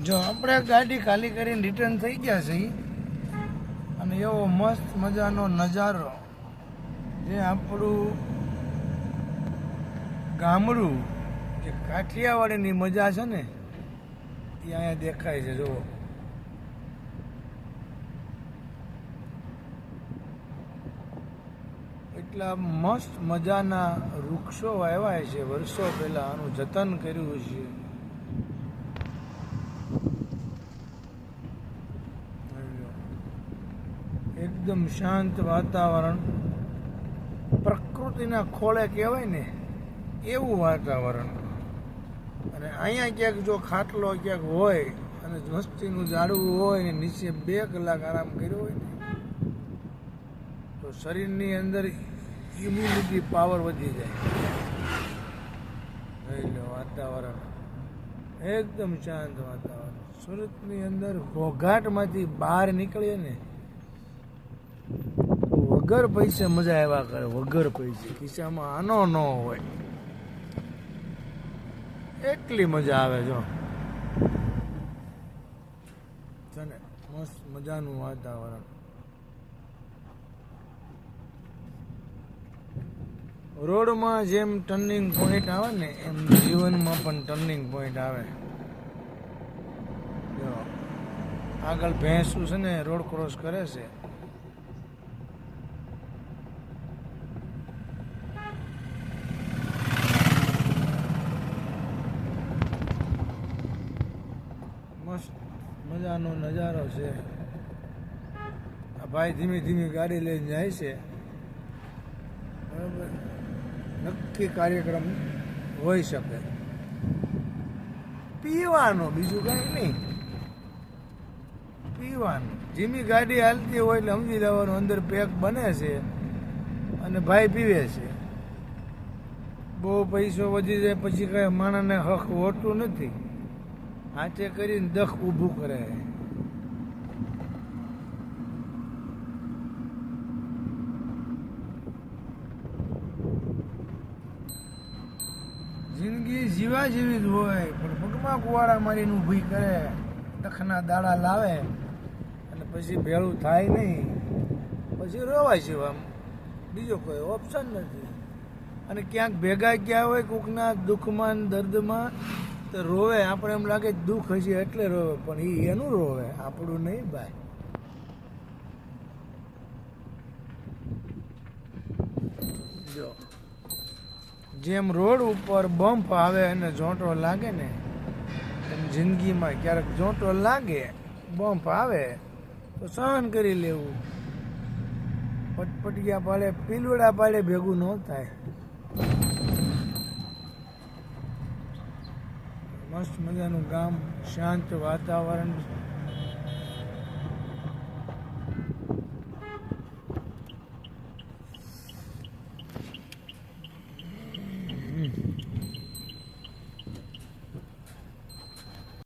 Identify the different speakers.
Speaker 1: જો આપણે ગાડી ખાલી કરીને રિટર્ન થઈ ગયા છે અને એવો મસ્ત મજાનો નજારો, જે આપણું ગામડું, જે કાઠિયાવાડીની મજા છે ને, એ અહીંયા દેખાય છે, જુઓ. એટલા મસ્ત મજાના વૃક્ષો વાવ્યા છે, વર્ષો પહેલાં આનું જતન કર્યું છે. એકદમ શાંત વાતાવરણ. પ્રકૃતિના ખોળે કહેવાય ને, એવું વાતાવરણ. અને અહીંયા ક્યાંક જો ખાટલો ક્યાંક હોય અને મસ્તીનું ઝાડવું હોય ને નીચે બે કલાક આરામ કર્યો હોય ને, તો શરીરની અંદર ઇમ્યુનિટી પાવર વધી જાય. જોઈ લો વાતાવરણ. એકદમ શાંત વાતાવરણ. સુરતની અંદર ઘોઘાટમાંથી બહાર નીકળીએ ને વગર પૈસે મજા આવ્યા કરે, વગર પૈસે. ખિસ્સામાં આનો ન હોય. એટલી મજા આવે જો. ને મસ્ત મજાનું વાતાવરણ. રોડમાં જેમ ટર્નિંગ પોઈન્ટ આવે ને, એમ જીવનમાં પણ ટર્નિંગ પોઈન્ટ આવે. આગળ ભેંસું છે ને, રોડ ક્રોસ કરે છે. મસ્ત મજાનો નજારો છે. આ ભાઈ ધીમે ધીમે ગાડી લઈને જાય છે. બરાબર. નક્કી કાર્યક્રમ હોઈ શકે. પીવાનો બીજું કઈ નહીં. પીવાનું. ધીમી ગાડી હાલતી હોય એટલે સમજી લેવાનું અંદર પેક બને છે અને ભાઈ પીવે છે. બહુ પૈસો વધી જાય પછી કઈ માણસને હક હોતું નથી. હાથે કરીને દખ ઊભું કરે. જિંદગી જીવા જેવી જ હોય, પણ પગમાં કુવાડા મારીને ઊભી કરે, દખના દાડા લાવે, અને પછી ભેળું થાય નહીં. પછી રોવાય છે આમ બીજો કોઈ ઓપ્શન નથી. અને ક્યાંક ભેગા ગયા હોય કોકના દુઃખમાં દર્દમાં તો રોવે. આપણે એમ લાગે દુઃખ હશે એટલે રોવે, પણ એ એનું રોવે. આપણું નહીં ભાઈ. જો. જેમ રોડ ઉપર બમ્પ આવે અને જોંટો લાગે ને, એમ જિંદગીમાં ક્યારેક જોંટો લાગે બમ્પ આવે, તો સહન કરી લેવું. પટપટિયા પાડે, પીલવડા પાડે ભેગું ન થાય. મસ્ત મજાનું ગામ શાંત વાતાવરણ